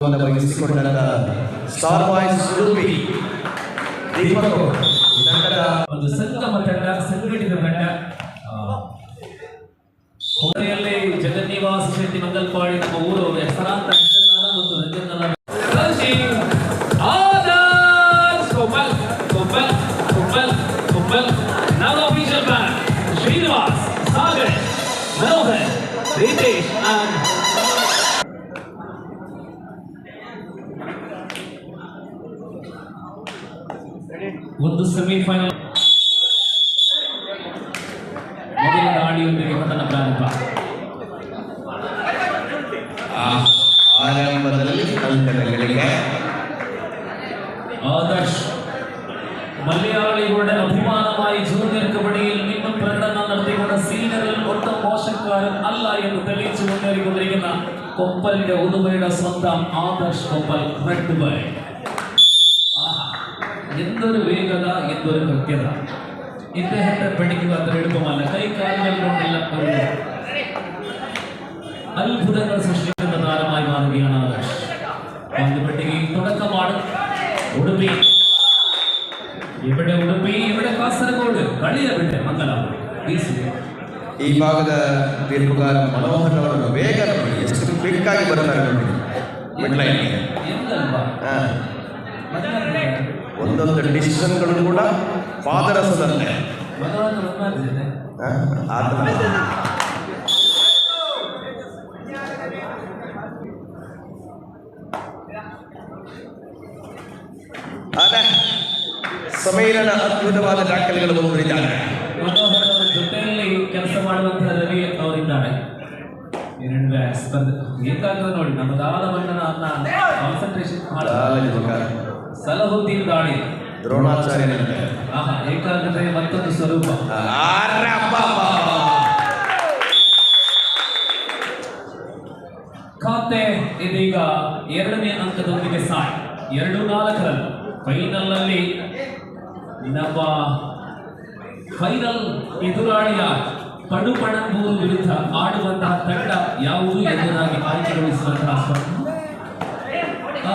ವಹಿಸಿಕೊಂಡಂತ star boys Udupi Deepak ಈ ತಂಡದ ಒಂದು ಸಂಗಮ ತಂಡ ಸಂಘಟಿತ ತಂಡ ಆ, ಕೊನೆಯಲ್ಲಿ ಜಗನ್ನಿವಾಸ ಶೆಟ್ಟಿ ಮಂಗಲ್ಪಾಡಿ ನಮ್ಮ ಊರು ಹೆಸರಾಂತ ಯಕ್ಷಗಾನ ಮತ್ತು ರಂಜನಗಾನ ಕೃಷಿ ಆದರ್ಶ್ ಕೊಪ್ಪಲ್ ಕೊಪ್ಪಲ್ ಕೊಪ್ಪಲ್ ಕೊಪ್ಪಲ್ ನವ official band Srinivas Sagar Manohar Ritesh and semifinal ಮೊದಲ ದಾಳಿಯೊಂದಿಗೆ ಪತನ ಪ್ರಾರಂಭ ಆ ಆರಂಭದಲ್ಲಿ ಅಂಕದ ಗಳಿಕೆ ಆದರ್ಶ್ മലയാളികളുടെ അഭിമാനമായി ജൂനിയർ കബഡിയിൽ നിന്നും പ്രകടനം നടത്തിക്കൊണ്ട് സീനിയറിൽ ഒട്ടും മോശക്കാരൻ അല്ല എന്ന് തെളിയിച്ചു മുന്നേറിക്കൊണ്ടിരിക്കുന്ന കൊപ്പലിന്റെ ഉദുമയുടെ സ്വന്തം ആദർശ് കൊപ്പൽ റെഡ് ബൈ ആഹാ. എന്തൊരു വേഗത എന്തൊരു കൃത്യത ഇദ്ദേഹത്തെ പഠിക്കുക അത്ര എളുപ്പമല്ല കൈകാലുകൾ കൊണ്ടെല്ലാം ഒരു അത്ഭുതങ്ങൾ സൃഷ്ടിക്കുന്ന താരമായി മാറുകയാണ് ആദർശ് പന്ത് പട്ടികയിൽ തുടക്കമാണ് ഉടുപ്പി ഇവിടെ ഉടുപ്പി ഇവിടെ കാസർഗോഡ് കളി എവിടെ മംഗലാപുരം വീസു. ಈ ಭಾಗದ ತೀರ್ಪುಗಾರ ಮನೋಹರ್ ಅವರನ್ನು ಬೇಗ ನೋಡಿ ಎಷ್ಟು ಕ್ವಿಕ್ ಆಗಿ ಬರ್ತಾರೆ ನೋಡಿ ಮಿಡ್ ಲೈನ್ಗೆ ಎಂದಲ್ವಾ? ಆ, ಮಗನಿಗೆ ಒಂದೊಂದು ಡಿಸಿಷನ್ಗಳು ಕೂಡ ಬಂದಿದೆ. ಆ, ಥರ. ಸಮೀರನ ಅದ್ಭುತವಾದ ದಾಖಲೆಗಳು ಬಂದಿದ್ದಾರೆ ಜೊತೆಯಲ್ಲಿ ಕೆಲಸ ಮಾಡುವಂತಹ ರವಿ ಅವರಿದ್ದಾರೆ ಬಂದು ಏಕಾಗ್ರ ನೋಡಿ ನಮ್ಮದಾದ ಬಣ್ಣನ ಕಾನ್ಸಂಟ್ರೇಷನ್ ಮಾಡಿ. ಸಲಹುದ್ದೀನ್ ದಾಳಿ ದ್ರೋಣಾಚಾರ್ಯನಂತೆ. ಏಕಾಗ್ರತೆ ಮತ್ತೊಂದು ಸ್ವರೂಪ. ಖಾತೆ ಇದೀಗ ಎರಡನೇ ಅಂಕದೊಂದಿಗೆ ಸಾಯ್. ಎರಡು ನಾಲ್ಕರಲ್ಲಿ ಫೈನಲ್ ಅಲ್ಲಿ ನಮ್ಮ ಫೈನಲ್ ಎದುರಾಳಿಯ ಪಡುಪಣಂಬೂರು ವಿರುದ್ಧ ಆಡುವಂತಹ ತಂಡ ಯಾವುದು ಎಂಬುದಾಗಿ ಆಯ್ಕೆಗೊಳಿಸುವಂತಹ ಸ್ಪರ್ಧೆ. ಆ,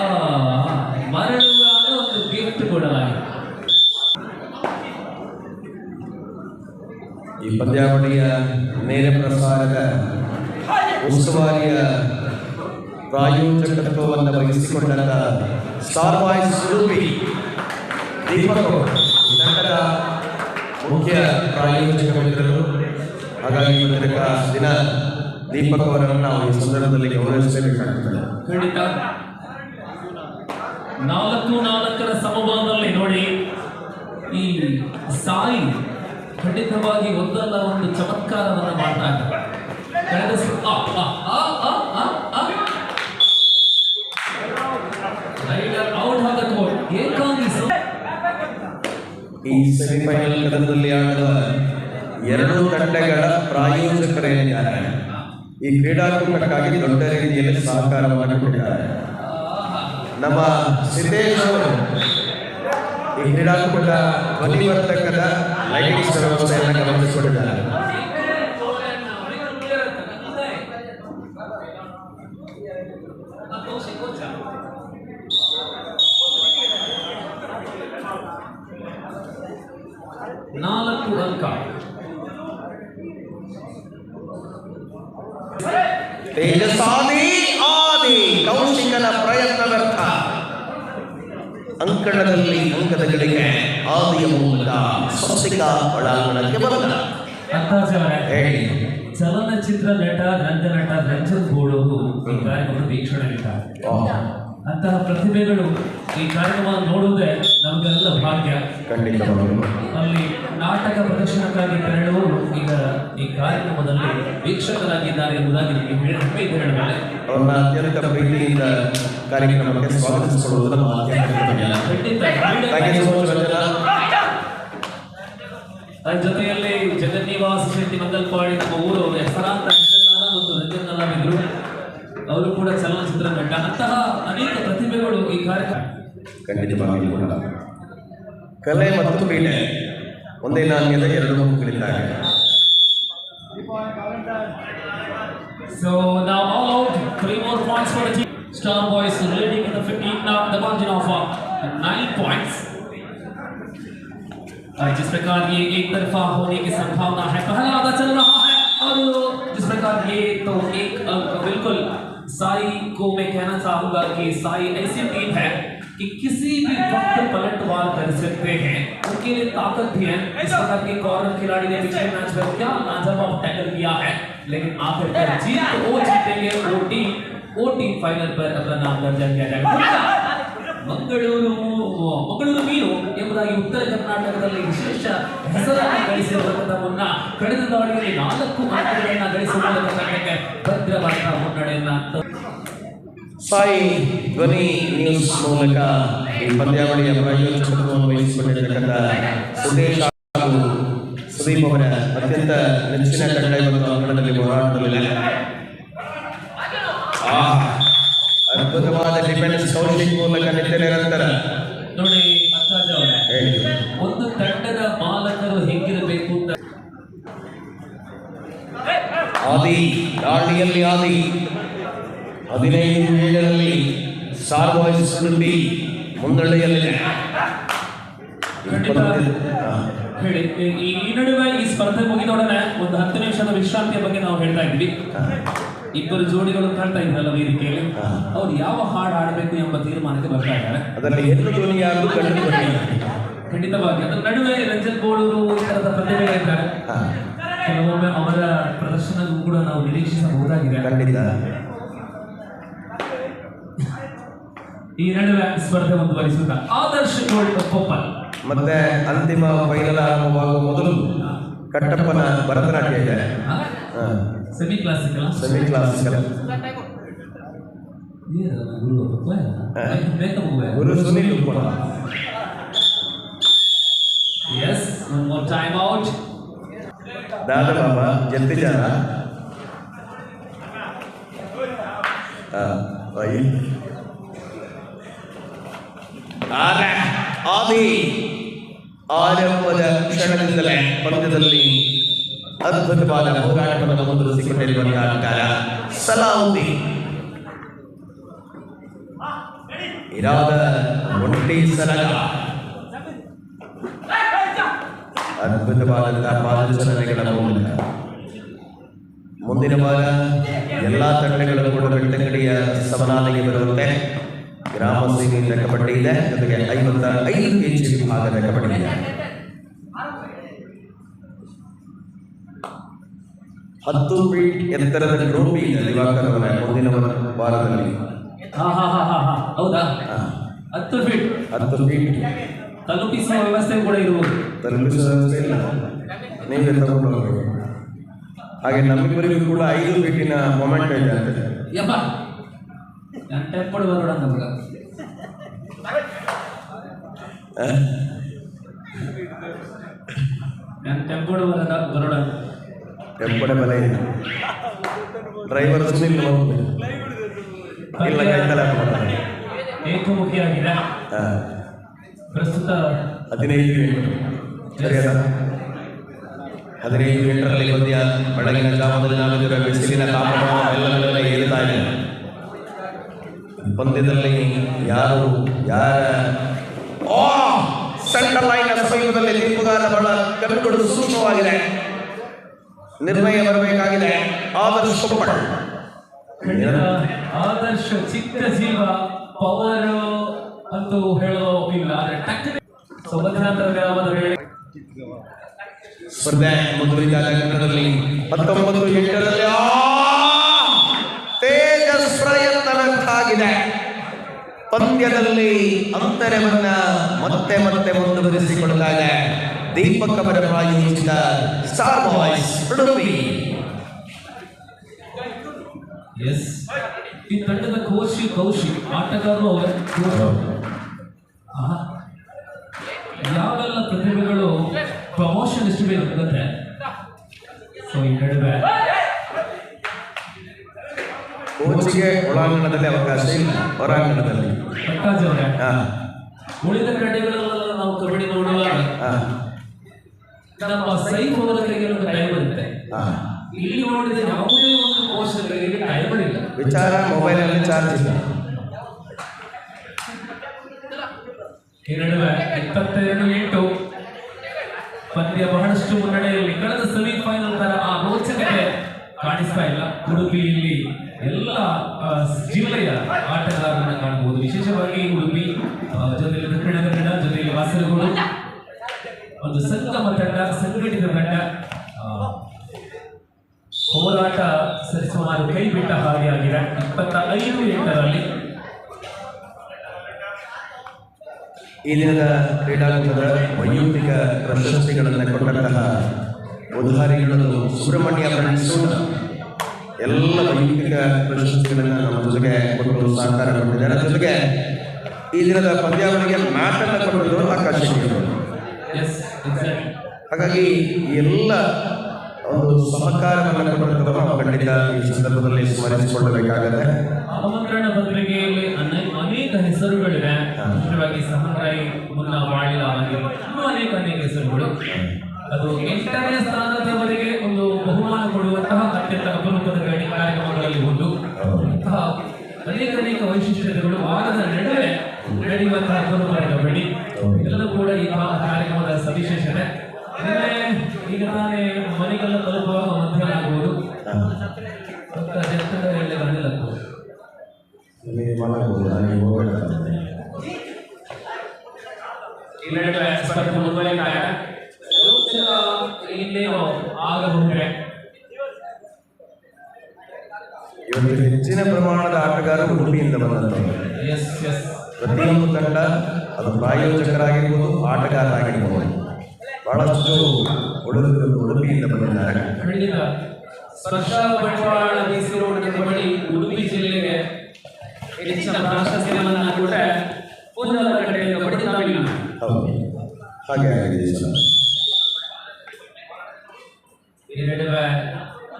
ಮರಳುವಾಗ ಒಂದು ಗಿಫ್ಟ್ ಕೊಡಲಾಗಿದೆ ಈ ಪಂದ್ಯಾವಳಿಯ ನೇರ ಪ್ರಸಾರದ ಉಸ್ತುವಾರಿಯ ಪ್ರಾಯೋಜಕತ್ವವನ್ನು ವಹಿಸಿಕೊಂಡಂತ ಸ್ಟಾರ್ ಬಾಯ್ಸ್ ಉಡುಪಿ ದೀಪಕ್ ತಂಡದ ಮುಖ್ಯ ಪ್ರಾಯೋಜಕ ಹಾಗಾಗಿ ಇವತ್ತಿನ ದಿನ ದೀಪಕ್ ಅವರನ್ನು ನಾವು ಈ ಸಂದರ್ಭದಲ್ಲಿ ಗೌರವಿಸಬೇಕಾಗುತ್ತದೆ ನಾಲ್ಕು ನಾಲ್ಕರ ಸಮಭಾವದಲ್ಲಿ ನೋಡಿ, ಈ ಸಾಯಿ ಖಂಡಿತವಾಗಿ ಒಂದಲ್ಲ ಒಂದು ಚಮತ್ಕಾರವನ್ನು ಮಾಡ್ತಾ ಇದ್ದಾರೆ. ಈ ಸೆಮಿಫೈನಲ್ ಕದನದಲ್ಲಿ ಆಡುವ ಎರಡು ತಂಡಗಳ ಪ್ರಾಯೋಜಕರೇನಿದ್ದಾರೆ? ಈ ಕ್ರೀಡಾಕೂಟಕ್ಕಾಗಿ ದೊಡ್ಡ ರೀತಿಯಲ್ಲಿ ಸಹಕಾರವನ್ನು ಮಾಡಿಕೊಂಡಿದ್ದಾರೆ ನಮ್ಮ ಸಿದ್ದೇಶ್ ಅವರು ಈ ಕ್ರೀಡಾಕೂಟ ಧ್ವನಿವರ್ಧಕದ ಲೈಟಿಂಗ್ಸ್ ವ್ಯವಸ್ಥೆಯನ್ನು ಗಮನಿಸಿಕೊಂಡಿದ್ದಾರೆ ನಾಲ್ಕು ಅಂಕ ತೇಜಸಾದಿ ಆದಿ ಕೌಶಿಕನ ಪ್ರಯತ್ನ ವ್ಯರ್ಥ ಅಂಕಣದಲ್ಲಿ ಅಂಕದ ಗಳಿಗೆ ಆದಿಯ ಮೂಲಕ ಸ್ವಸ್ತಿಕ ಒಳಾಂಗಣಕ್ಕೆ ಬಂದ ಹೇಳಿ. ಚಲನಚಿತ್ರ ನಟ ರಂಗನಟ ರಂಜನ್ ಗೋಡವರು ಈ ವೀಕ್ಷಣೆ ವೀಕ್ಷಣೆಗಿದ್ದಾರೆ ಅಂತಹ ಪ್ರತಿಭೆಗಳು ಈ ಕಾರ್ಯಕ್ರಮ ನೋಡುವುದೇ ನಮಗೆಲ್ಲ ಭಾಗ್ಯ. ಅಲ್ಲಿ ನಾಟಕ ಪ್ರದರ್ಶನಕ್ಕಾಗಿ ತೆರಳುವವರು ಈಗ ಈ ಕಾರ್ಯಕ್ರಮದಲ್ಲಿ ವೀಕ್ಷಕರಾಗಿದ್ದಾರೆ ಎಂಬುದಾಗಿ ನಿಮಗೆ ಹೇಳ- ಹೆಮ್ಮೆ ಇದೆ ಹೇಳಬಲ್ಲೆ. ಅವ್ರನ್ನ ಅತ್ಯಂತ ಪ್ರೀತಿಯಿಂದ ಕಾರ್ಯಕ್ರಮಕ್ಕೆ ಸ್ವಾಗತಿಸಿಕೊಳ್ಳುವುದು ನಮ್ಮ ಖಂಡಿತ. ಜೊತೆಯಲ್ಲಿ ಜಗನ್ನಿವಾಸ ಶೆಟ್ಟಿ ಮಂಗಲ್ಪಾಡಿ ನಮ್ಮ ಊರು ಹೆಸರಾಂತ ಮತ್ತು ರಂಜನ್ ಕಲಾವಿದರು ಅವರು ಕೂಡ ಚಲನಚಿತ್ರ ನಟ ಅಂತಹ ಅನೇಕ ಪ್ರತಿಭೆಗಳು ಈ ಕಾರ್ಯಕ್ರಮ ಖಂಡಿತವಾಗಿಯೂ ಕೂಡ ಕಲೆ ಮತ್ತು ಕ್ರೀಡೆ ಒಂದೇ ನಾಣ್ಯದ ಎರಡು ಮುಖಗಳಿದ್ದಾರೆ So now all out, three more points for the team. Star Boys leading in the 15 now the margin of uh, 9 points. और जिस प्रकार ये एक तरफा होने की संभावना है पहला आधा चल रहा है और जिस प्रकार ये तो एक अंक बिल्कुल साई को मैं कहना चाहूँगा कि साई ऐसी टीम है कि किसी भी वक्त पलटवार कर सकते हैं। उनके लिए ताकत भी है। इस प्रकार के कॉर्नर खिलाड़ी ने पिछले मैच में क्या लाजवाब टैकल किया है? लेकिन आखिरकार जीत तो वो जीतेंगे, वो टीम वो टीम फाइनल पर अपना नाम दर्ज किया जाएगा। ಮಂಗಳೂರು ಮಂಗಳೂರು ಮೀನು ಎಂಬುದಾಗಿ ಉತ್ತರ ಕರ್ನಾಟಕದಲ್ಲಿ ವಿಶೇಷ ಹೆಸರನ್ನು ಗಳಿಸಿರುವಂತ ಮುನ್ನ ಕಳೆದ ದಾಳಿಯಲ್ಲಿ ನಾಲ್ಕು ಅಂಕಗಳನ್ನು ಗಳಿಸುವ ಮೂಲಕ ತಂಡಕ್ಕೆ ಭದ್ರವಾದ ಮುನ್ನಡೆಯನ್ನ ಸಾಯಿ ಧ್ವನಿ ನ್ಯೂಸ್ ಮೂಲಕ ಈ ಪಂದ್ಯಾವಳಿಯ ಪ್ರಾಯೋಜಕತ್ವವನ್ನು ವಹಿಸಿಕೊಂಡಿರತಕ್ಕಂಥ ಸುದೇಶ್ ಹಾಗೂ ಸುದೀಪ್ ಅವರ ಅತ್ಯಂತ ನೆಚ್ಚಿನ ತಂಡ ಇವತ್ತು ಅಂಗಣದಲ್ಲಿ ಹೋರಾಟದಲ್ಲಿ ಆ ಕೌಶಿಕ್ ಮೂಲಕ ನಿತ್ಯ ನಿರಂತರ ನೋಡಿ ಅವರೇ ಒಂದು ತಂಡದ ಮಾಲಕರು ಹೇಗಿರಬೇಕು ಅಂತ ಆದಿ ದಾಳಿಯಲ್ಲಿ ಆದಿ. ಹದಿನೈದು ಏಳರಲ್ಲಿ ನುಡಿ ಮುಂದಳೆಯಲ್ಲಿದೆ ಹೇಳಿ ಈ ನಡುವೆ ಈ ಸ್ಪರ್ಧೆ ಮುಗಿದೊಡನೆ ಒಂದು ಹತ್ತು ನಿಮಿಷದ ವಿಶ್ರಾಂತಿಯ ಬಗ್ಗೆ ನಾವು ಹೇಳ್ತಾ ಇದ್ವಿ ಇಬ್ಬರು ಜೋಡಿಗಳು ಕಾಣ್ತಾ ಇದ್ದಲ್ಲ ವೇದಿಕೆಯಲ್ಲಿ. ಅವ್ರು ಯಾವ ಹಾಡು ಹಾಡಬೇಕು ಎಂಬ ತೀರ್ಮಾನಕ್ಕೆ ಬರ್ತಾ ಇದ್ದಾರೆ. ಅದರಲ್ಲಿ ಹೆಣ್ಣು ಖಂಡಿತವಾಗಿ. ಅದರ ನಡುವೆ ರಂಜನ್ ಬೋಳೂರು ಈ ತರದ ಪ್ರತಿಭೆಗಳಿದ್ದಾರೆ ಕೆಲವೊಮ್ಮೆ ಅವರ ಪ್ರದರ್ಶನಕ್ಕೂ ಕೂಡ ನಾವು ನಿರೀಕ್ಷಿಸಬಹುದಾಗಿದೆ. ಖಂಡಿತ. ಈ ನಡುವೆ ಸ್ಪರ್ಧೆ ಮುಂದುವರಿಸುತ್ತಾ ಆದರ್ಶ ಗೋಲ್ಡ್ ಕೊಪ್ಪಲ್ ಮತ್ತೆ ಅಂತಿಮ ಫೈನಲ್ ಆರಂಭವಾಗುವ ಮೊದಲು ಕಟ್ಟಪ್ಪನ ಭರತನಾಟ್ಯ ಇದೆ semi classical semi classical Guru Sunil Uppala yes one more time out ದಾದ ಬಾಬಾ ಜಲ್ದಿ ಜಾನ ಆ, ವೈ. ಆರೆ, ಆದಿ ಆರಂಭದ ಕ್ಷಣದಿಂದಲೇ ಪಂದ್ಯದಲ್ಲಿ ಅದ್ಭುತವಾದ ಹೋರಾಟವನ್ನು ಮುಂದುವರಿಸಿಕೊಂಡಿರುವಂತಹ ಆಟಗಾರ ಸಲಾವುದ್ದೀನ್ ಇರಾದ ಒಂಟಿ ಸಲಗ ಅದ್ಭುತವಾದಂತಹ ಪಾದಚಲನೆಗಳ ಮೂಲಕ ಮುಂದಿನ ವಾರ ಎಲ್ಲ ತಂಡಗಳು ಕೂಡ ಬೆಳ್ತಂಗಡಿಯ ಸಮನಾಲಿಗೆ ಬರುವಂತೆ ಗ್ರಾಮ ಕಬಡ್ಡಿ ಇದೆ ಜೊತೆಗೆ ಐವತ್ತ ಐದು ವಿಭಾಗದ ಕಬಡ್ಡಿ ಇದೆ ಹತ್ತು ಫೀಟ್ ಎತ್ತರದ ಟ್ರೋಫಿ ಇದೆ ದಿವಾಕರ್ ಅವರ ಮುಂದಿನ ವಾರದಲ್ಲಿ. ಹಾ ಹಾ ಹಾ ಹಾ ಹಾ. ಹೌದಾ? ಹತ್ತು ಫೀಟ್. ಹತ್ತು ಫೀಟ್. ತಲುಪಿಸುವ ವ್ಯವಸ್ಥೆ ಕೂಡ ಇರುವುದು ತಲುಪಿಸುವ ವ್ಯವಸ್ಥೆ ಇಲ್ಲ. ನೀವೇ ತಗೊಂಡು ಹೋಗ್ಬೇಕು ಹಾಗೆ ನಮ್ಮಿಬ್ಬರಿಗೂ ಕೂಡ ಐದು ಫೀಟಿನ ಮೊಮೆಂಟ್ ಇದೆ ಅಂತ. ಯಪ್ಪ. ನಾನು ಬರೋಣ ನಮಗ ಟೆಂಪಡ್ ಬಲ ಡ್ರೈವರ್ ಸುನಿಲ್. ಇಲ್ಲ ಕೈತಲ ಏಕಮುಖಿಯಾಗಿದೆ. ಪ್ರಸ್ತುತ ಹದಿನೈದು ಸರಿಯಲ್ಲ? ಹದಿನೈದು ಎಂಟರಲ್ಲಿ ಪಂದ್ಯ ಬೆಳಗಿನ ಜಾವದಲ್ಲಿ ನಾಲ್ಕು ಬಿಸಿಲಿನ ತಾಪಮಾನ ಎಲ್ಲವೆಲ್ಲ ಏರುತ್ತಾ ಇದೆ ಪಂದ್ಯದಲ್ಲಿ ಯಾರು ಯಾರ ಸೆಂಟ್ರಲ್ ಲೈನ್ ಸಮೀಪದಲ್ಲಿ ತೀರ್ಪುಗಾರ ಬಹಳ ಕಣ್ಣುಗಳು ಸೂಕ್ಷ್ಮವಾಗಿದೆ. ನಿರ್ಣಯ ಬರಬೇಕಾಗಿದೆ. ಆದರ್ಶ ಆದರ್ಶ ಚಿಕ್ಕ ಜೀವ ಪವರ್ ಅಂತೂ ಹೇಳೋ ಇಲ್ಲ. ಆದ್ರೆ ಟಕ್ಕನೆ ಸೊ ಮಧ್ಯಂತರ ವಿರಾಮದ ವೇಳೆ ಸ್ಪರ್ಧೆ ಮುಂದುವರಿದ ಕನ್ನಡದಲ್ಲಿ ಹತ್ತೊಂಬತ್ತು ಎಂಟರಲ್ಲಿ ಆ! ಪಂದ್ಯದಲ್ಲಿ ಅಂತರವನ್ನ ಮತ್ತೆ ಮತ್ತೆ ಮುಂದುವರಿಸಿಕೊಳ್ಳಲಾಗ ದೀಪಕ ಪ್ರಾಯೋಜಿತ ಸ್ಟಾರ್ ಎಸ್ ಈ ತಂಡದ ಕೋಶಿ ಕೌಶಿ ಆಟಗಾರರು ಅವರ. ಯಾವೆಲ್ಲ ಪ್ರತಿಭೆಗಳು ಪ್ರಮೋಷನ್ ಎಷ್ಟು ಬೇಕು ಸೊ ಈ ನಡುವೆ ಕೋಚಿಗೆ ಒಳಾಂಗಣದಲ್ಲಿ ಅವಕಾಶ ಇಲ್ಲ. ಹೊರಾಂಗಣದಲ್ಲಿ. ಉಳಿದ ಕಡೆಗಳೆಲ್ಲ ನಾವು ಕಬಡ್ಡಿ ನೋಡುವಾಗ ನಮ್ಮ ಸೈಟ್ ಓದೋದಕ್ಕೆ ಒಂದು ಟೈಮ್ ಇರುತ್ತೆ. ಇಲ್ಲಿ ನೋಡಿದ ಯಾವುದೇ ಒಂದು ಕೋಶಗಳಿಗೆ ಟೈಮ್ ಇಲ್ಲ ವಿಚಾರ ಮೊಬೈಲ್ ಅಲ್ಲಿ ಚಾರ್ಜ್ ಇಲ್ಲ. ಈ ನಡುವೆ ಇಪ್ಪತ್ತೆರಡು ಎಂಟು ಪಂದ್ಯ ಬಹಳಷ್ಟು ಮುನ್ನಡೆಯಲ್ಲಿ ಕಳೆದ ಸೆಮಿಫೈನಲ್ ತರ ಆ ರೋಚಕತೆ ಕಾಣಿಸ್ತಾ ಇಲ್ಲ. ಉಡುಪಿಯಲ್ಲಿ ಎಲ್ಲ ಜಿಲ್ಲೆಯ ಆಟಗಾರರನ್ನ ಕಾಣಬಹುದು. ವಿಶೇಷವಾಗಿ ಉಡುಪಿ ಜೊತೆಯಲ್ಲಿ ದಕ್ಷಿಣ ಕನ್ನಡ ಜೊತೆಯಲ್ಲಿ ವಾಸರಗೋಡು ಒಂದು ಸಂಗಮ ತಂಡ ಸಂಘಟಿತ ತಂಡ. ಆ, ಹೋರಾಟ ಸರಿಸುಮಾರು ಕೈ ಬಿಟ್ಟ ಹಾಗೆ ಆಗಿದೆ. ಇಪ್ಪತ್ತ ಐದು ಎಂಟರಲ್ಲಿ ಈ ದಿನದ ಕ್ರೀಡಾಂಗಣದ ವೈಯಕ್ತಿಕ ಪ್ರಶಸ್ತಿಗಳನ್ನು ಕೊಟ್ಟಂತಹ ಉದಾಹರಣೆಗಳು ಸುಬ್ರಹ್ಮಣ್ಯ ಫ್ರೆಂಡ್ಸ್ ಎಲ್ಲ ವೈಯಕ್ತಿಕ ಪ್ರಶಸ್ತಿಗಳನ್ನು ನಮ್ಮ ಜೊತೆಗೆ ಕೊಟ್ಟು ಸಹಕಾರ ಕೊಟ್ಟಿದ್ದಾರೆ. ಜೊತೆಗೆ ಈ ದಿನದ ಪಂದ್ಯಾವಳಿಗೆ ಮಾತನ್ನ ಕೊಟ್ಟಿದ್ದು ಆಕಾಶ ಹಾಗಾಗಿ ಎಲ್ಲ ಒಂದು ಸಹಕಾರವನ್ನು ಕೊಟ್ಟಂಥವರು ನಾವು ಖಂಡಿತ ಈ ಸಂದರ್ಭದಲ್ಲಿ ಸ್ಮರಿಸಿಕೊಳ್ಳಬೇಕಾಗತ್ತೆ. ಆಮಂತ್ರಣ ಪತ್ರಿಕೆಯಲ್ಲಿ ಅನೇಕ ಹೆಸರುಗಳಿವೆ. ಮುಖ್ಯವಾಗಿ ಸಮನ್ವಯ ಮುನ್ನ ಮಾಡಿದ ಅನೇಕ ಅನೇಕ ಹೆಸರುಗಳು. ಅದು ಎಂಟನೇ ಸ್ಥಾನದವರೆಗೆ ಒಂದು ಬಹುಮಾನ ಕೊಡುವಂತಹ ಅತ್ಯಂತ ಅಪರೂಪದ ಗಣಿ ಕಾರ್ಯಕ್ರಮಗಳಲ್ಲಿ ಒಂದು. ಅಂತಹ ಅನೇಕ ಅನೇಕ ವೈಶಿಷ್ಟ್ಯತೆಗಳು ವಾರದ ನಡುವೆ ನಡೆಯುವಂತಹ ಅಪರೂಪದ ಕಬಡ್ಡಿ. ಎಲ್ಲರೂ ಕೂಡ ಈ ಕಾರ್ಯಕ್ರಮದ ಸವಿಶೇಷತೆ. ಈಗ ತಾನೇ ಮನೆಗೆಲ್ಲ ತಲುಪುವಾಗ ಮಧ್ಯಾಹ್ನ ಆಗ್ಬೋದು. ಮತ್ತೆ ಅದೆಂತದ ಎಳ್ಳೆ ಇನ್ನೇನು ಆಗಬಹುದೇ ಇವತ್ತು ಹೆಚ್ಚಿನ ಪ್ರಮಾಣದ ಆಟಗಾರರು ಉಡುಪಿಯಿಂದ ಬಂದಂಥವರು ಪ್ರತಿಯೊಂದು ತಂಡ ಅದು ಪ್ರಾಯೋಜಕರಾಗಿರ್ಬೋದು ಆಟಗಾರರಾಗಿರ್ಬೋದು. ಬಹಳಷ್ಟು ಹುಡುಗರು ಉಡುಪಿಯಿಂದ ಬಂದಿದ್ದಾರೆ. ಬಂಡವಾಳ ಕಬಡ್ಡಿ ಉಡುಪಿ ಜಿಲ್ಲೆಗೆ ಹೆಚ್ಚಿನ ಪ್ರಾಶಸ್ತ್ಯವನ್ನು ಕೂಡ ನಾವಿಲ್ಲ ಹೌದು. ಹಾಗೆ ಆಗಿದೆ ಸರ್ ಈ ನಡುವೆ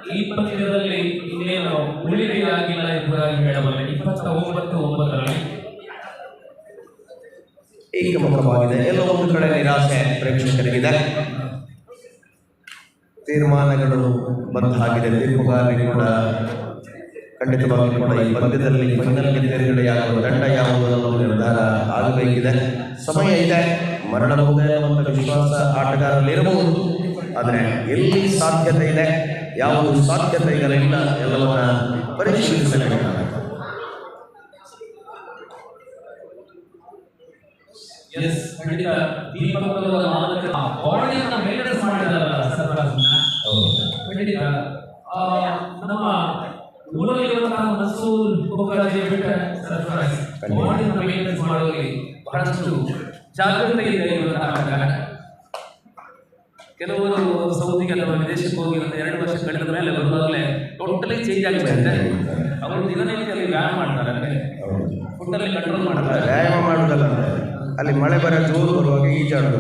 ಈ ಪಂದ್ಯದಲ್ಲಿ ಇನ್ನೇನು ಉಳಿಕೆಯಾಗಿಲ್ಲ ಎಂಬುದಾಗಿ ಹೇಳಬಲ್ಲೆ ಇಪ್ಪತ್ತ ಒಂಬತ್ತು ಒಂಬತ್ತರಲ್ಲಿ ಏಕಮುಖವಾಗಿದೆ ಎಲ್ಲ ಒಂದು ಕಡೆ ನಿರಾಸೆ ಪ್ರೇಕ್ಷಕರಿಗಿದೆ. ತೀರ್ಮಾನಗಳು ಬಂದ ಹಾಗಿದೆ ತೀರ್ಪುಗಾರರಿಗೆ ಕೂಡ ಖಂಡಿತವಾಗಿ ಕೂಡ ಈ ಪಂದ್ಯದಲ್ಲಿ ಫೈನಲ್ಗೆ ತೇರ್ಗಡೆಯಾಗುವ ದಂಡ ಯಾವುದು ಅನ್ನೋ ನಿರ್ಧಾರ ಆಗಬೇಕಿದೆ. ಸಮಯ ಇದೆ. ಮರಣಬಹುದೇ ಅನ್ನುವಂಥ ವಿಶ್ವಾಸ ಆಟಗಾರರಲ್ಲಿರಬಹುದು. ಆದರೆ ಎಲ್ಲಿ ಸಾಧ್ಯತೆ ಇದೆ? ಯಾವುದು ಸಾಧ್ಯತೆ ಇಲ್ಲ ಎಲ್ಲವನ್ನ ಪರಿಶೀಲಿಸಬೇಕಾಗುತ್ತೆ ಎಸ್ ಖಂಡಿತ. ದೀಪಕ್ ಅವರ ಮಾದಕ ಬಾಡಿಯನ್ನ ಮೇಂಟೆನ್ಸ್ ಮಾಡಿದಾರಲ್ಲ ಸರ್ಫರಾಜ್ನ ಖಂಡಿತ. ಆ, ನಮ್ಮ ಊರಲ್ಲಿರುವಂತಹ ಮನಸ್ಸು ಗೋಕರಾಜೆ ಬಿಟ್ಟ ಸರ್ಫರಾಜ್ ಬಾಡಿಯನ್ನ ಮೇಂಟೆನ್ಸ್ ಮಾಡುವಲ್ಲಿ ಬಹಳಷ್ಟು ಜಾಗೃತೆ ಇದೆ ಇರುವಂತಹ ಆಟಗಾರ. ಕೆಲವರು ಸೌದಿಗೆ ಅಥವಾ ವಿದೇಶಕ್ಕೆ ಹೋಗಿ ಒಂದು ಎರಡು ವರ್ಷ ಕಳೆದ ಮೇಲೆ ಬರುವಾಗಲೇ ಟೋಟಲಿ ಚೇಂಜ್ ಆಗಿಬಿಡುತ್ತೆ ಅವರು ದಿನನಿತ್ಯ ಅಲ್ಲಿ ವ್ಯಾಯಾಮ ಮಾಡ್ತಾರೆ. ಫುಡ್ಡಲ್ಲಿ ಕಂಟ್ರೋಲ್ ಮಾಡ್ತಾರೆ. ವ್ಯಾಯಾಮ ಮಾಡೋದಲ್ಲ ಅಲ್ಲಿ ಮಳೆ ಬರ ಜೋರು ಬರುವಾಗ ಈಜಾಡುದು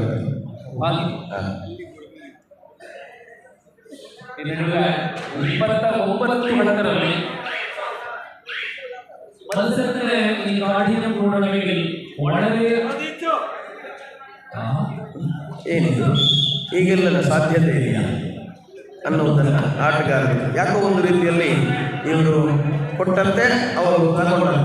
ಇಪ್ಪತ್ತ ಒಂಬತ್ತು ಈ ಒಳಗೆ ಏನಿದು? ಈಗೆಲ್ಲ ಸಾಧ್ಯತೆ ಇದೆಯಾ? ಅನ್ನುವುದನ್ನು ಆಟಗಾರರು ಯಾಕೋ ಒಂದು ರೀತಿಯಲ್ಲಿ ಇವರು ಕೊಟ್ಟಂತೆ ಅವರು ತಗೊಂಡಂತೆ